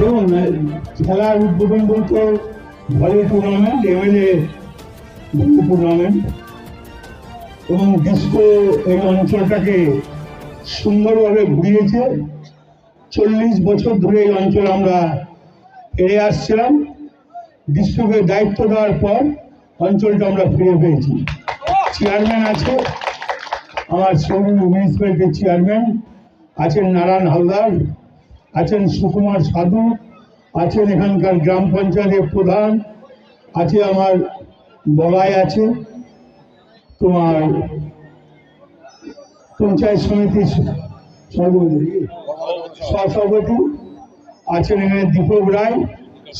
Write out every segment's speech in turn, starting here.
দেখুন, খেলার উদ্বোধন বলতে volley tournament MLA volley tournament এবং ডিস্কো এই অঞ্চলটাকে সুন্দরভাবে ঘুরিয়েছে। চল্লিশ বছর ধরে এই অঞ্চল আমরা এড়ে আসছিলাম। ডিস্ট্রিক্টের দায়িত্ব দেওয়ার পর অঞ্চলটা আমরা ফিরে পেয়েছি। চেয়ারম্যান আছে, আমার সৌর মিউনিসিপ্যালিটির চেয়ারম্যান আছেন নারায়ণ হালদার। আছেন সুকুমার সাধু, আছেন এখানকার গ্রাম পঞ্চায়েতের প্রধান, আছে আমার বলাই আছে, তোমার পঞ্চায়েত সমিতির সভাপতি আছেন এখানে দীপক রায়,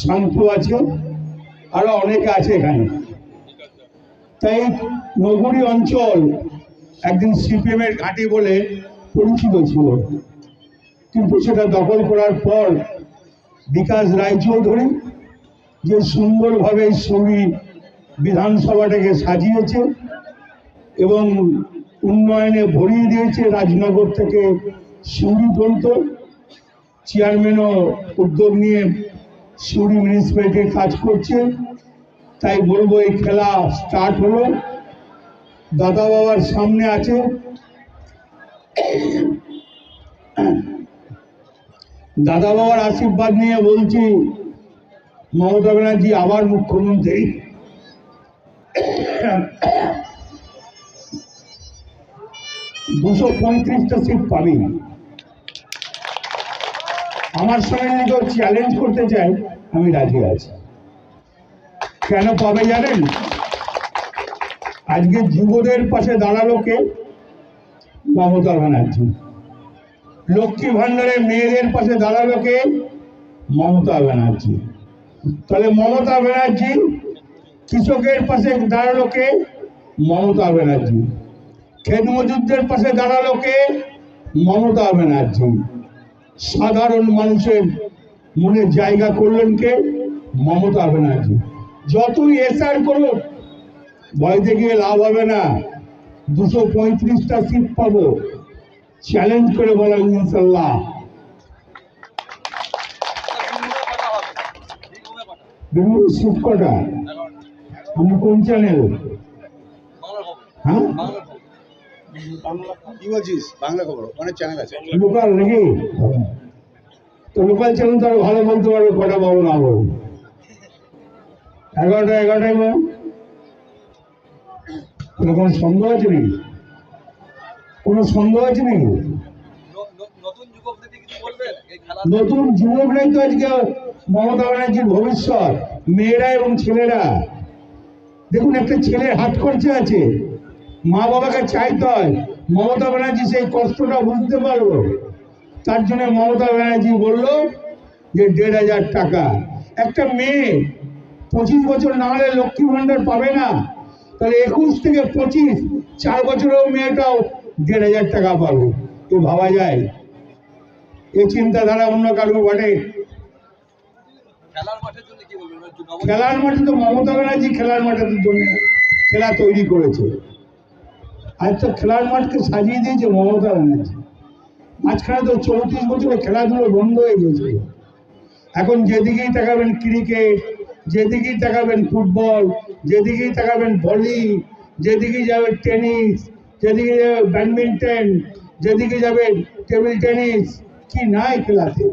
শান্তু আছে, আরও অনেকে আছে এখানে। তাই নগরী অঞ্চল একদিন সিপিএম এর ঘাঁটি বলে পরিচিত ছিল। কিন্তু সেটা দখল করার পর বিকাশ রায়চৌধুরী যে সুন্দরভাবে সৌরি বিধানসভাটাকে সাজিয়েছে এবং উন্নয়নে ভরিয়ে দিয়েছে রাজনগর থেকে সিউড়ি পর্যন্ত। চেয়ারম্যানও উদ্যোগ নিয়ে সিউড়ি মিউনিসিপ্যালিটি কাজ করছে। তাই বলব এই খেলা স্টার্ট হলো। দাদা বাবার সামনে আছে। দাদা বাবার আশীর্বাদ নিয়ে বলছি, মমতা ব্যানার্জি আবার মুখ্যমন্ত্রী। দুশো পঁয়ত্রিশটা সিট পাবি। আমার সঙ্গে কেউ চ্যালেঞ্জ করতে চাই আমি রাজি আছি। কেন পাবে জানেন? আজকে যুবদের পাশে দাঁড়াল কে? মমতা ব্যানার্জি। লক্ষ্মী ভান্ডারে মেয়েদের পাশে দাঁড়াল কে? মমতা ব্যানার্জি। তাহলে মমতা ব্যানার্জি কৃষকের পাশে দাঁড়াল কে? মমতা ব্যানার্জি। খেত মজুরদের পাশে দাঁড়াল কে? মমতা ব্যানার্জি। সাধারণ মানুষের মনে জায়গা করলেন কে? মমতা ব্যানার্জি। যতই এসআর করুক ভয়তে গিয়ে লাভ হবে না। দুশো পঁয়ত্রিশটা সিট পাবো। চ্যালেঞ্জ করে বলা ইনশাল্লাহ কোন চ্যানেল? বাংলা খবর আছে লোকাল নাকি? তো লোকাল চ্যানেল তো ভালো বলতে পারবে, কটা পাবো না পাবো এগারোটা, এগারোটায় কোনো সন্দেহ আছে নাকি? কোনো সন্দেহ আছে নাকি? নতুন যুবকরাই তো আজকে মমতা ব্যানার্জির ভবিষ্যৎ, মেয়েরা এবং ছেলেরা। দেখুন, একটা ছেলের হাত খরচা আছে। মা বাবাকে চাইতে হয়। মমতা ব্যানার্জি সেই কষ্টটা বুঝতে পারব তার জন্য মমতা ব্যানার্জি বলল যে দেড় হাজার টাকা। একটা মেয়ে পঁচিশ বছর না হলে লক্ষ্মী ভাণ্ডার পাবে না। তাহলে একুশ থেকে পঁচিশ, চার বছরেও মেয়েটাও দেড় হাজার টাকা পাবো। তো ভাবা যায়। এই চিন্তাধারা অন্য কারও ঘটে খেলার মাঠে তো মমতা ব্যানার্জি খেলার মাঠের জন্য খেলা তৈরি করেছে। আজ তো খেলার মাঠকে সাজিয়ে দিয়েছে মমতা ব্যানার্জি। মাঝখানে তো চৌত্রিশ বছরে খেলাধুলো বন্ধ হয়ে গেছিল এখন যেদিকেই তাকাবেন ক্রিকেট যেদিকেই তাকাবেন ফুটবল যেদিকেই তাকাবেন ভলি যেদিকেই যাবেন টেনিস যেদিকে যাবে ব্যাডমিন্টন যেদিকে যাবেন টেবিল টেনিস কি নাই খেলাতে